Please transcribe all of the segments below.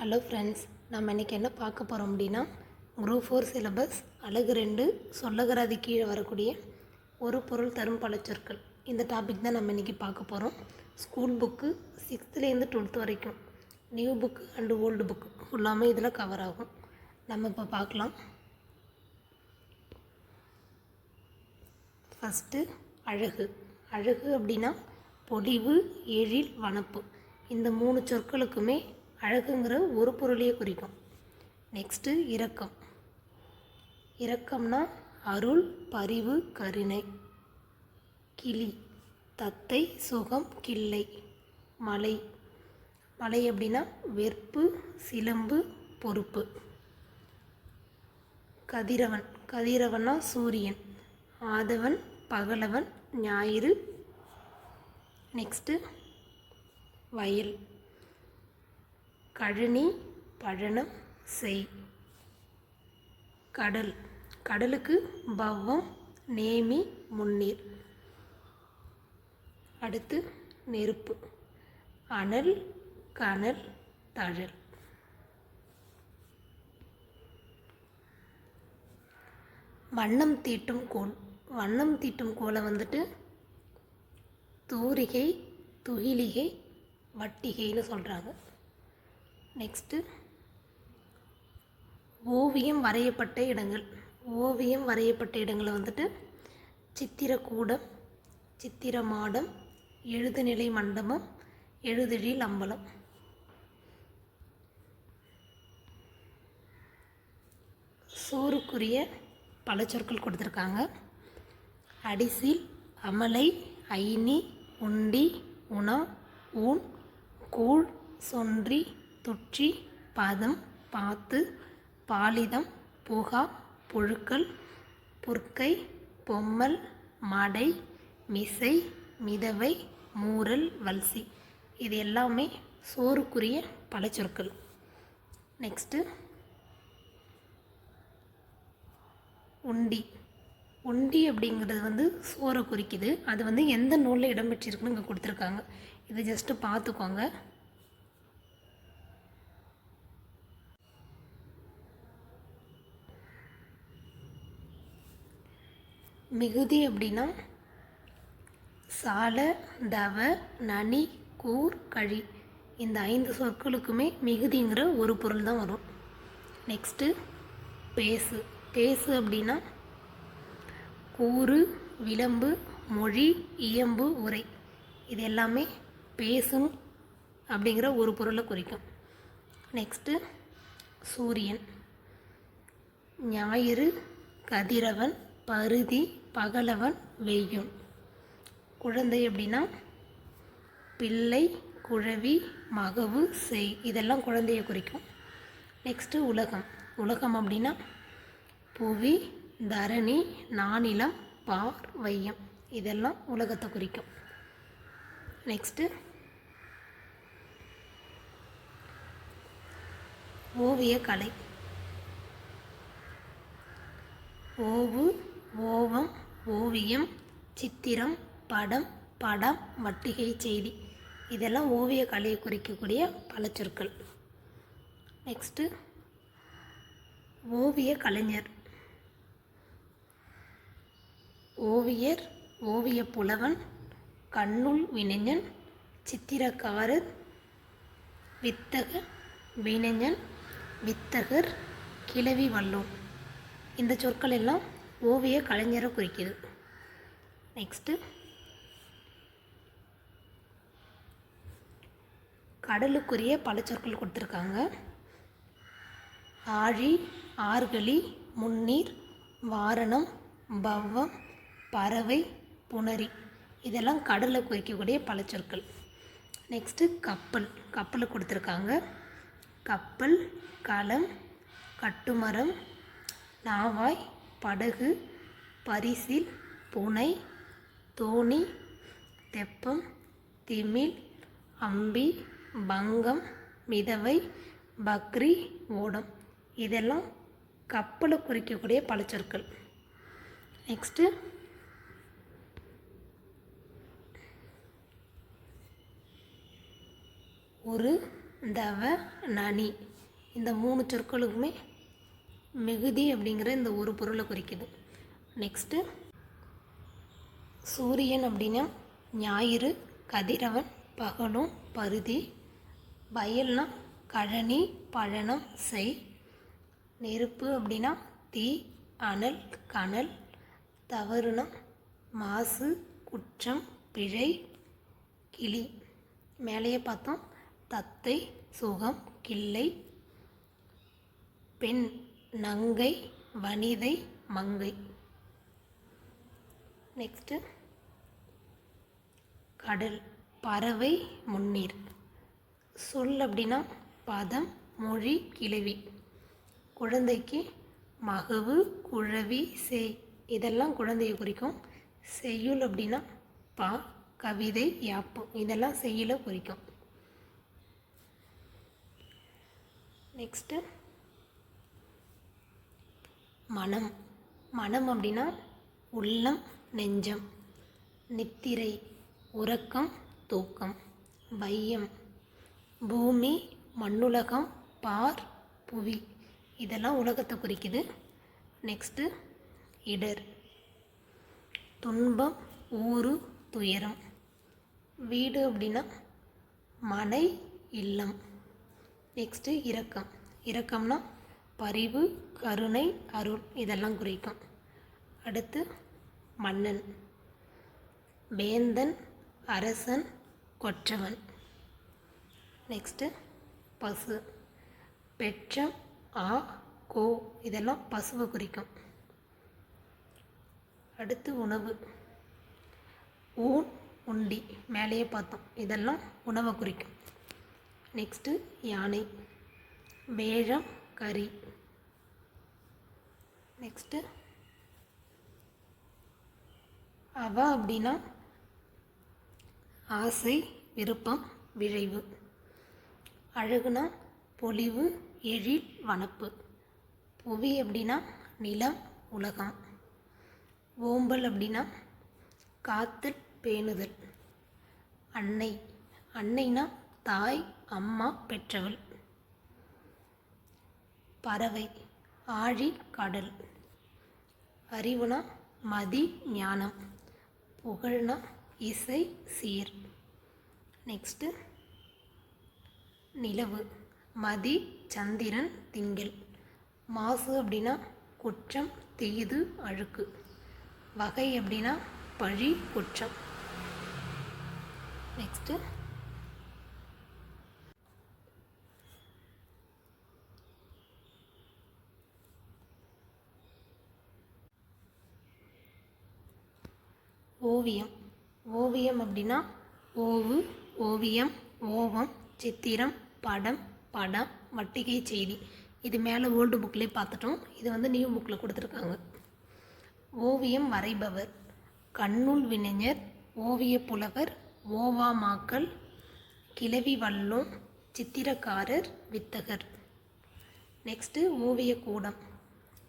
Hello friends நம்ம இன்றைக்கி என்ன பார்க்க போகிறோம் அப்படின்னா குரூப் ஃபோர் சிலபஸ் அழகு ரெண்டு சொல்லகராதி கீழே வரக்கூடிய ஒரு பொருள் தரும் பழச்சொற்கள். இந்த டாபிக் தான் நம்ம இன்றைக்கி பார்க்க போகிறோம் ஸ்கூல் புக்கு சிக்ஸ்த்துலேருந்து டுவெல்த் வரைக்கும். New book and old book ஃபுல்லாமே இதில் கவர் ஆகும். நம்ம இப்போ பார்க்கலாம். ஃபஸ்ட்டு அழகு. அழகு அப்படின்னா பொலிவு எழில் வனப்பு. இந்த மூணு சொற்களுக்குமே அழகுங்கிற ஒரு பொருளையே குறிக்கும். நெக்ஸ்ட்டு இரக்கம். இரக்கம்னா அருள் பரிவு கருணை. கிளி. தத்தை சுகம் கிள்ளை. மலை. மலை அப்படின்னா வெறுப்பு சிலம்பு பொறுப்பு. கதிரவன். கதிரவனா சூரியன். ஆதவன் பகலவன் ஞாயிறு. நெக்ஸ்ட்டு வயல். கழனி பழனம் செய். கடல். கடலுக்கு பவ்வம் நேமி முன்னீர். அடுத்து நெருப்பு. அனல் கனல் தழல். வண்ணம் தீட்டும் கோல். வண்ணம் தீட்டும் கோலை வந்துட்டு தூரிகை துகிலிகை வட்டிகைன்னு சொல்கிறாங்க நெக்ஸ்ட்டு ஓவியம் வரையப்பட்ட இடங்கள். ஓவியம் வரையப்பட்ட இடங்களை வந்துட்டு சித்திரக்கூடம் சித்திரமாடம் எழுதுநிலை மண்டபம் எழுதழில் அம்பலம் சோறுக்குரிய பல சொற்கள் கொடுத்துருக்காங்க. அடிசில் அமலை ஐனி உண்டி உணா ஊன் கூழ் சொன்றி தொற்றி பதம் பாத்து பாலிதம் புகா புழுக்கள் புற்கை பொம்மல் மடை மிசை மிதவை மூரல் வல்சி. இது எல்லாமே சோறுக்குரிய பல சொற்கள் நெக்ஸ்ட்டு உண்டி. உண்டி அப்படிங்கிறது வந்து சோறை குறிக்குது. அது வந்து எந்த நூலில் இடம்பெற்றிருக்குன்னு இங்கே கொடுத்துருக்காங்க. இதை ஜஸ்ட்டு பார்த்துக்கோங்க. மிகுதி அப்படின்னா சால தவ நனி கூர் கழி. இந்த ஐந்து சொற்களுக்குமே மிகுதிங்கிற ஒரு பொருள் தான் வரும். நெக்ஸ்ட்டு பேசு. பேசு அப்படின்னா கூறு விளம்பு மொழி இயம்பு உரை. இது எல்லாமே பேசும் அப்படிங்கிற ஒரு பொருளை குறிக்கும். நெக்ஸ்ட்டு சூரியன். ஞாயிறு கதிரவன் பருதி பகலவன் வெய்யும். குழந்தை அப்படின்னா பிள்ளை குழவி மகவு செய். இதெல்லாம் குழந்தையை குறிக்கும். நெக்ஸ்ட்டு உலகம். உலகம் அப்படின்னா புவி தரணி நானிலம் பார் வையம். இதெல்லாம் உலகத்தை குறிக்கும். நெக்ஸ்ட்டு ஓவியக்கலை. ஓவு ஓவம் ஓவியம் சித்திரம் படம் படம் வட்டிகை செய்தி. இதெல்லாம் ஓவிய கலையை குறிக்கக்கூடிய பல சொற்கள். நெக்ஸ்ட்டு ஓவிய கலைஞர். ஓவியர் ஓவிய புலவன் கண்ணுள் வினைஞன் சித்திரக்காரர் வித்தக வினைஞன் வித்தகர் கிழவி வல்லோன் இந்த சொற்கள் எல்லாம் ஓவிய கலைஞரை குறிக்குது. நெக்ஸ்ட்டு கடலுக்குரிய பல சொற்கள் கொடுத்துருக்காங்க. ஆழி ஆர்கழி முன்னீர் வாரணம் பவ்வம் பறவை புணரி. இதெல்லாம் கடலை குறிக்கக்கூடிய பல சொற்கள் நெக்ஸ்ட்டு கப்பல். கப்பலை கொடுத்துருக்காங்க. கப்பல் களம் கட்டுமரம் நாவாய் படகு பரிசில் புனை தோணி தெப்பம் திமில் அம்பி பங்கம் மிதவை பக்ரி ஓடம். இதெல்லாம் கப்பலை குறிக்கக்கூடிய பழச்சொற்கள். நெக்ஸ்ட்டு ஒரு தவ நனி. இந்த மூணு சொற்களுக்குமே மிகுதி அப்படிங்கிற இந்த ஒரு பொருளை குறிக்குது. நெக்ஸ்ட்டு சூரியன் அப்படின்னா ஞாயிறு கதிரவன் பகலும் பருதி வயல்னா கழனி பழனம் செய். நெருப்பு அப்படின்னா தீ அனல் கனல். தவறுனா மாசு குற்றம் பிழை கிளி. மேலேயே பார்த்தோம் தத்தை சுகம் கிள்ளை. பெண் நங்கை வனிதை மங்கை. நெக்ஸ்ட்டு கடல் பறவை முன்னீர். சொல் அப்படின்னா பதம் மொழி கிளவி குழந்தைக்கு மகவு குழவி செய். இதெல்லாம் குழந்தையை குறிக்கும். செய்யுள் அப்படின்னா பா கவிதை யாப்பு. இதெல்லாம் செய்யுளை குறிக்கும். நெக்ஸ்ட்டு மனம். மனம் அப்படின்னா உள்ளம் நெஞ்சம். நித்திரை உறக்கம் தூக்கம். வையம். பூமி மண்ணுலகம் பார் புவி. இதெல்லாம் உலகத்தை குறிக்குது. நெக்ஸ்ட்டு இடர். துன்பம் ஊறு துயரம். வீடு அப்படின்னா மனை இல்லம். நெக்ஸ்ட்டு இரக்கம். இரக்கம்னா பரிவு கருணை அருள் இதெல்லாம் குறிக்கும். அடுத்து மன்னன். வேந்தன் அரசன் கொற்றவன். நெக்ஸ்ட்டு பசு. பெற்றம் ஆ கோ இதெல்லாம் பசுவை குறிக்கும். அடுத்து உணவு. ஊன் உண்டி மேலேயே பார்த்தோம். இதெல்லாம் உணவை குறிக்கும். நெக்ஸ்ட்டு யானை. வேழம் கறி. நெக்ஸ்ட்டு அவ அப்படின்னா ஆசை விருப்பம் விழைவு. அழகுனா பொலிவு எழில் வனப்பு. புவி அப்படின்னா நிலம் உலகம். ஓம்பல் அப்படின்னா காத்தல் பேணுதல். அன்னை. அன்னைனா தாய் அம்மா பெற்றவள். பறவை. ஆழி கடல். அறிவுனா மதி ஞானம். புகழ்னா இசை சீர். நெக்ஸ்ட்டு நிலவு. மதி சந்திரன் திங்கள். மாசு அப்படின்னா குற்றம் தீது அழுக்கு. வகை அப்படின்னா பழி குற்றம். நெக்ஸ்ட்டு ஓவியம். ஓவியம் அப்படின்னா ஓவு ஓவியம் ஓவம் சித்திரம் படம் படம் வட்டிகை செய்தி. இது மேலே ஓல்டு புக்லேயே பார்த்துட்டோம் இது வந்து நியூ புக்கில் கொடுத்துருக்காங்க. ஓவியம் வரைபவர். கண்ணுள் வினைஞர் ஓவிய புலவர் ஓவாமாக்கல் கிளவி வல்லும் சித்திரக்காரர் வித்தகர். நெக்ஸ்ட்டு ஓவிய கூடம்.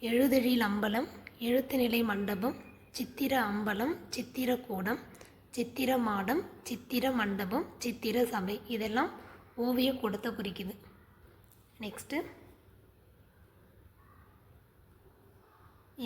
எழுதெழில் அம்பலம் எழுத்துநிலை மண்டபம் சித்திர அம்பலம் சித்திர கூடம் சித்திர மாடம் சித்திர மண்டபம் சித்திர சபை. இதெல்லாம் ஓவிய கூடத்தை குறிக்குது. நெக்ஸ்ட்டு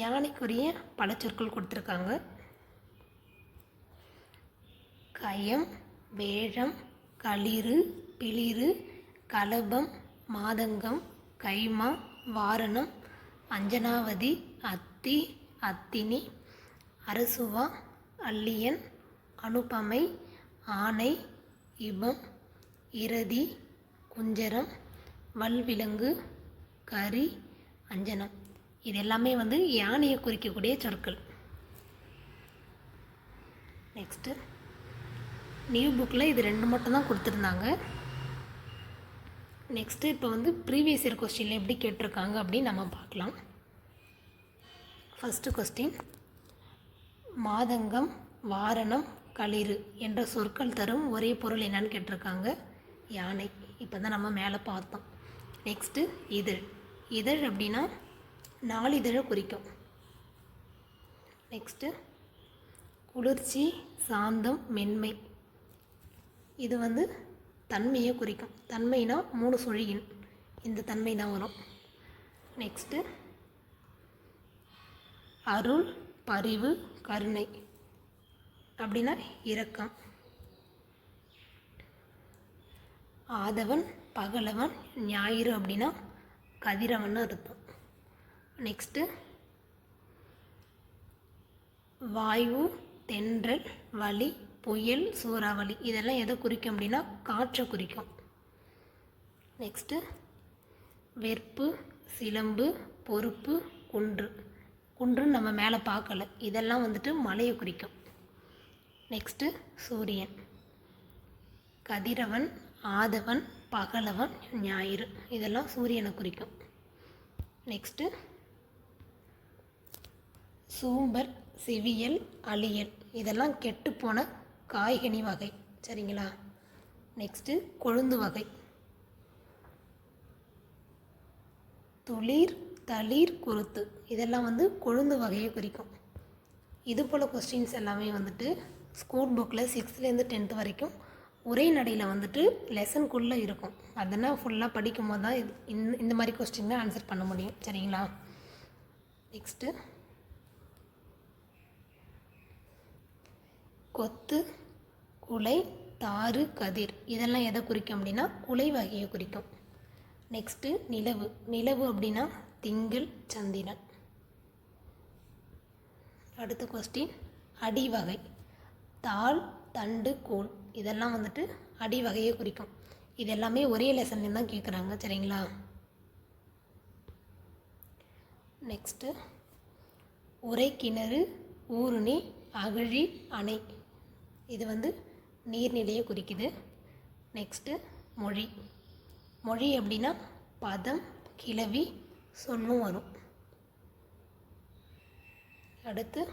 யானைக்குரிய பலச்சொற்கள் கொடுத்துருக்காங்க. கயம் வேழம் களிறு பிளிறு கலபம் மாதங்கம் கைமா வாரணம் அஞ்சனாவதி அத்தி அத்தினி அரசுவா அல்லியன் அனுபமை ஆனை இபம் இரதி குஞ்சரம் வல்விலங்கு கரி அஞ்சனம். இது எல்லாமே வந்து யானையை குறிக்கக்கூடிய சொற்கள். நெக்ஸ்ட்டு நியூ புக்கில் இது ரெண்டு மட்டும் தான் கொடுத்துருந்தாங்க. நெக்ஸ்ட்டு இப்போ வந்து ப்ரீவியஸ் இயர் கொஸ்டினில் எப்படி கேட்டிருக்காங்க அப்படின்னு நம்ம பார்க்கலாம். ஃபஸ்ட்டு கொஸ்டின் மாதங்கம் வாரணம் களிறு என்ற சொற்கள் தரும் ஒரே பொருள் என்னன்னு கேட்டிருக்காங்க. யானை. இப்போ தான் நம்ம மேலே பார்த்தோம். நெக்ஸ்ட்டு இதழ். இதழ் அப்படின்னா நாளிதழை குறிக்கும். நெக்ஸ்ட்டு குளிர்ச்சி சாந்தம் மென்மை. இது வந்து தன்மையை குறிக்கும். தன்மைனா மூணு சுழியின். இந்த தன்மை தான் வரும். நெக்ஸ்ட்டு அருள் பரிவு கருணை. அப்படின்னா இரக்கம். ஆதவன் பகலவன் ஞாயிறு அப்படின்னா கதிரவன் அர்த்தம். நெக்ஸ்ட்டு வாயு தென்றல் வலி புயல் சூறாவளி. இதெல்லாம் எதை குறிக்கும் அப்படின்னா காற்றை குறிக்கும். நெக்ஸ்ட்டு வெறுப்பு சிலம்பு பொறுப்பு குன்று. குன்றுன்னு நம்ம மேலே பார்க்கல. இதெல்லாம் வந்துட்டு மலையை குறிக்கும். நெக்ஸ்ட்டு சூரியன். கதிரவன் ஆதவன் பகலவன் ஞாயிறு. இதெல்லாம் சூரியனை குறிக்கும். நெக்ஸ்ட்டு சூம்பர் சிவியல் அழியல். இதெல்லாம் கெட்டுப்போன காய்கனி வகை. சரிங்களா? நெக்ஸ்ட்டு கொழுந்து வகை. துளிர் தளிர் குருத்து. இதெல்லாம் வந்து கொழுந்து வகையை குறிக்கும். இது போல் கொஸ்டின்ஸ் எல்லாமே வந்துட்டு ஸ்கூல் புக்கில் சிக்ஸ்த்லேருந்து டென்த்து வரைக்கும் ஒரே நடையில் வந்துட்டு லெசனுக்குள்ளே இருக்கும். அதெல்லாம் ஃபுல்லாக படிக்கும் போது தான் இது இந்த இந்த மாதிரி கொஸ்டின்லாம் ஆன்சர் பண்ண முடியும். சரிங்களா? நெக்ஸ்ட்டு கொத்து குலை தாறு கதிர். இதெல்லாம் எதை குறிக்கும் அப்படின்னா குலை வகையை குறிக்கும். நெக்ஸ்ட்டு நிலவு. நிலவு அப்படின்னா திங்கள் சந்திரன். அடுத்த கொஸ்டின் அடிவகை தாள் தண்டு கோல் இதெல்லாம் வந்துட்டு அடிவகையை குறிக்கும். இது எல்லாமே ஒரே லெசன்லேருந்து தான் கேட்குறாங்க சரிங்களா? நெக்ஸ்ட்டு உரை கிணறு ஊருணி அகழி அணை. இது வந்து நீர்நிலையை குறிக்குது. நெக்ஸ்ட்டு மொழி. மொழி அப்படின்னா பதம் கிளவி சொல்லும் வரும். அடுத்து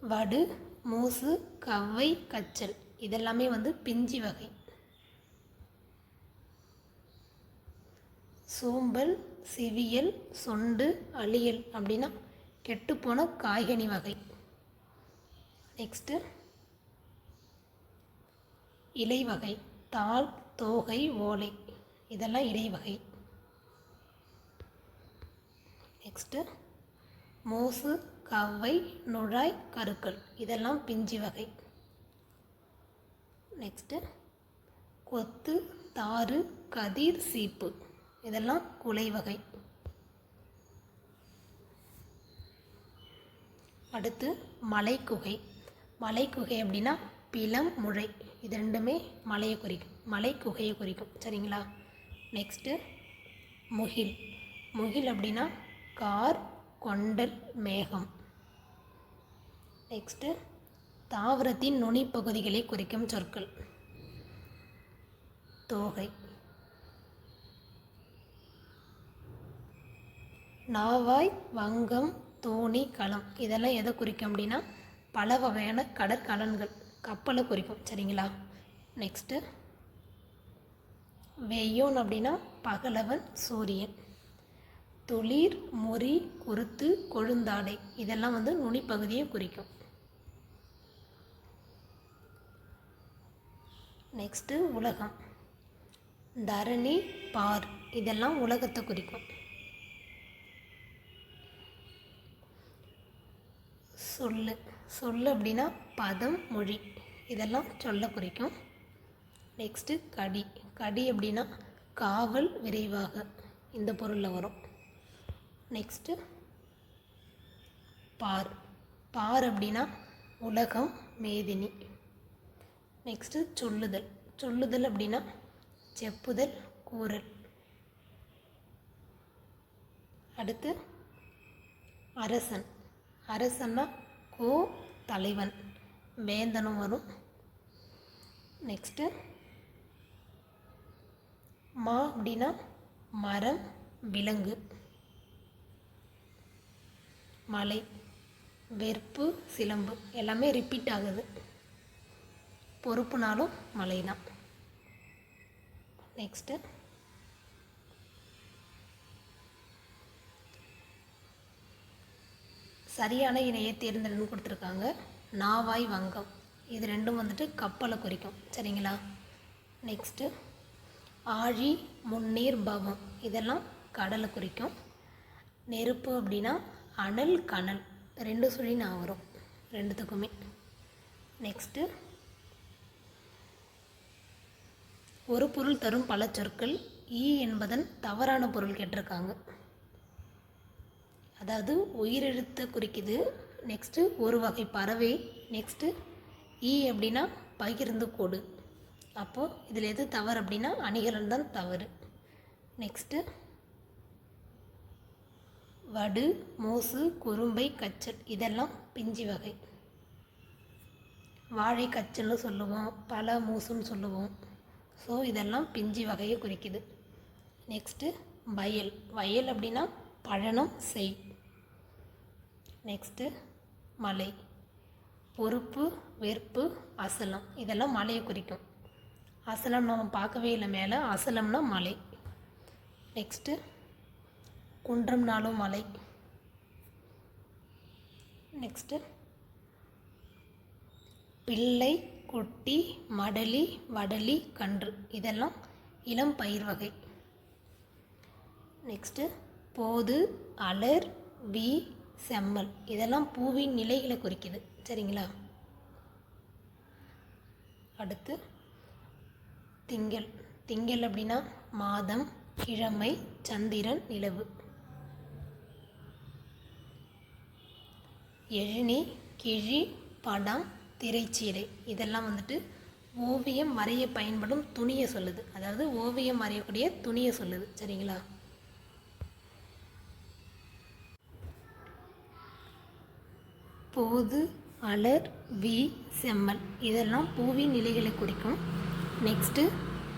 வடு மூசு கவ்வை கச்சல். இதெல்லாமே வந்து பிஞ்சி வகை. சோம்பல் சிவியல் சொண்டு அழியல் அப்படின்னா கெட்டுப்போன காய்கனி வகை. நெக்ஸ்ட்டு இலை வகை தாள் தோகை ஓலை. இதெல்லாம் இலை வகை. நெக்ஸ்ட்டு மோசு கவ்வை நுழாய் கருக்கள். இதெல்லாம் பிஞ்சி வகை. நெக்ஸ்ட்டு கொத்து தாறு கதிர் சீப்பு. இதெல்லாம் குலை வகை. அடுத்து மலைக்குகை. மலைக்குகை அப்படின்னா பிலம் முழை. இது ரெண்டுமே மலையை குறிக்கும். மலைக்குகையை குறிக்கும். சரிங்களா? நெக்ஸ்ட்டு முகில். முகில் அப்படின்னா கார் கொண்டல் மேகம். நெக்ஸ்ட்டு தாவரத்தின் நுனி பகுதிகளை குறிக்கும் சொற்கள். தோகை. நாவாய் வங்கம் தோணி களம். இதெல்லாம் எதை குறிக்கும் அப்படின்னா பல வகையான கடற்கலன்கள் கப்பலை குறிக்கும். சரிங்களா? நெக்ஸ்ட்டு வெய்யோன் அப்படின்னா பகலவன் சூரியன். துளிர் மொறி குருத்து கொழுந்தாடை. இதெல்லாம் வந்து நுனிப்பகுதியை குறிக்கும். நெக்ஸ்ட்டு உலகம். தரணி பார். இதெல்லாம் உலகத்தை குறிக்கும். சொல்லு. சொல்லு அப்படின்னா பதம் மொழி. இதெல்லாம் சொல்ல குறிக்கும். நெக்ஸ்ட்டு கடி. கடி அப்படின்னா காவல் விரைவாக. இந்த பொருளில் வரும். நெக்ஸ்ட்டு பார். பார் அப்படின்னா உலகம் மேதினி. நெக்ஸ்ட்டு சொல்லுதல். சொல்லுதல் அப்படின்னா செப்புதல் கூறல். அடுத்து அரசன். அரசன்னா கோ தலைவன். வேந்தனும் வரும். நெக்ஸ்ட்டு மா அப்படின்னா மரம் விலங்கு. மலை வெறுப்பு சிலம்பு எல்லாமே ரிப்பீட் ஆகுது. பொறுப்புனாலும் மலை தான் நெக்ஸ்ட்டு சரியான இணையை தேர்ந்தெடுன்னு கொடுத்துருக்காங்க. நாவாய் வங்கம். இது ரெண்டும் வந்துட்டு கப்பலை குறிக்கும். சரிங்களா? நெக்ஸ்ட்டு ஆழி முன்னீர் பவம். இதெல்லாம் கடலை குறிக்கும். நெருப்பு அப்படின்னா அனல் கனல். ரெண்டு சொல்லி நான் வரும். ரெண்டுத்துக்குமே. நெக்ஸ்ட்டு ஒரு பொருள் தரும் பல சொற்கள். ஈ என்பதன் தவறான பொருள் கேட்டிருக்காங்க. அதாவது உயிரெழுத்தை குறிக்குது. நெக்ஸ்ட்டு ஒரு வகை பறவை. நெக்ஸ்ட்டு ஈ அப்படின்னா பகிர்ந்து கொடு. அப்போது இதில் எது தவறு அப்படின்னா அணிகலன் தான் தவறு. நெக்ஸ்ட்டு வடு மூசு குறும்பை கச்சல் இதெல்லாம் பிஞ்சி வகை. வாழை கச்சல்னு சொல்லுவோம் பல மூசுன்னு சொல்லுவோம். ஸோ இதெல்லாம் பிஞ்சி வகையை குறிக்குது. நெக்ஸ்ட்டு வயல். வயல் அப்படின்னா பழனம் செய். நெக்ஸ்ட்டு மலை. பொறுப்பு வெறுப்பு அசலம். இதெல்லாம் மலையை குறிக்கும். அசலம் நம்ம பார்க்கவே இல்லை மேலே. அசலம்னா மலை. நெக்ஸ்ட்டு குன்றம் நாளும் மலை நெக்ஸ்ட்டு பிள்ளை குட்டி மடலி வடலி கன்று. இதெல்லாம் இளம் பயிர் வகை. நெக்ஸ்ட்டு போது அலர் வி செம்மல். இதெல்லாம் பூவின் நிலைகளை குறிக்குது. சரிங்களா? அடுத்து திங்கள். திங்கள் அப்படின்னா மாதம் கிழமை சந்திரன் நிலவு. எழினி கிழி படம் திரைச்சீலை. இதெல்லாம் வந்துட்டு ஓவியம் வரைய பயன்படும் துணியை சொல்லுது. அதாவது ஓவியம் வரையக்கூடிய துணியை சொல்லுது. சரிங்களா? போது அலர் வி செம்மல். இதெல்லாம் பூவின் நிலைகளை குறிக்கும். நெக்ஸ்ட்டு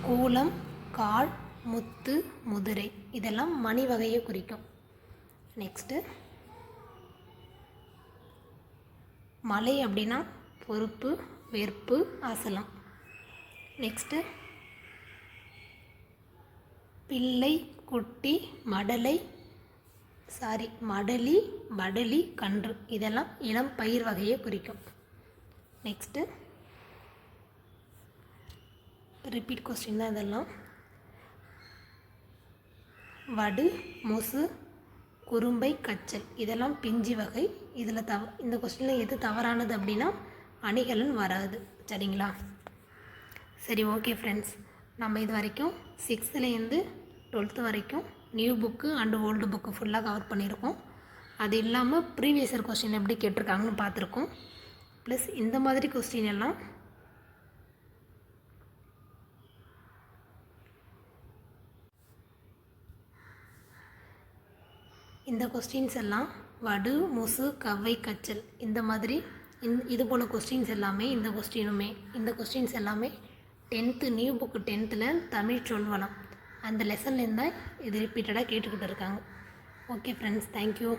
கூலம் கால் முத்து முதிரை. இதெல்லாம் மணி வகையை குறிக்கும். நெக்ஸ்ட்டு மலை அப்படின்னா பொறுப்பு வெறுப்பு அசலம். நெக்ஸ்ட்டு பிள்ளை குட்டி மடலை சாரி மடலி வடலி கன்று. இதெல்லாம் இளம் பயிர் வகையை குறிக்கும். நெக்ஸ்ட்டு ரிப்பீட் கொஸ்டின் தான் இதெல்லாம். வடு முசு குறும்பை கச்சல். இதெல்லாம் பிஞ்சி வகை. இதில் தவ இந்த கொஸ்டினில் எது தவறானது அப்படின்னா அணிகலன் வராது. சரிங்களா? சரி ஓகே ஃப்ரெண்ட்ஸ் நம்ம இது வரைக்கும் சிக்ஸ்த்துலேருந்து டுவெல்த்து வரைக்கும் new book and old book ஃபுல்லாக கவர் பண்ணியிருக்கோம். அது இல்லாமல் ப்ரீவியஸ் இயர் கொஸ்டின் எப்படி கேட்டிருக்காங்கன்னு பார்த்துருக்கோம். ப்ளஸ் இந்த மாதிரி கொஸ்டின் எல்லாம் இந்த கொஸ்டின்ஸ் எல்லாம் வடு முசு கவ்வை கச்சல். இந்த மாதிரி இந் இது போல் கொஸ்டின்ஸ் எல்லாமே இந்த கொஸ்டினுமே இந்த கொஸ்டின்ஸ் எல்லாமே டென்த்து நியூ புக்கு டென்த்தில் தமிழ் சொல்வனம். அந்த லெசன்லேருந்து இது ரிப்பீட்டடாக கேட்டுக்கிட்டு இருக்காங்க. Okay friends thank you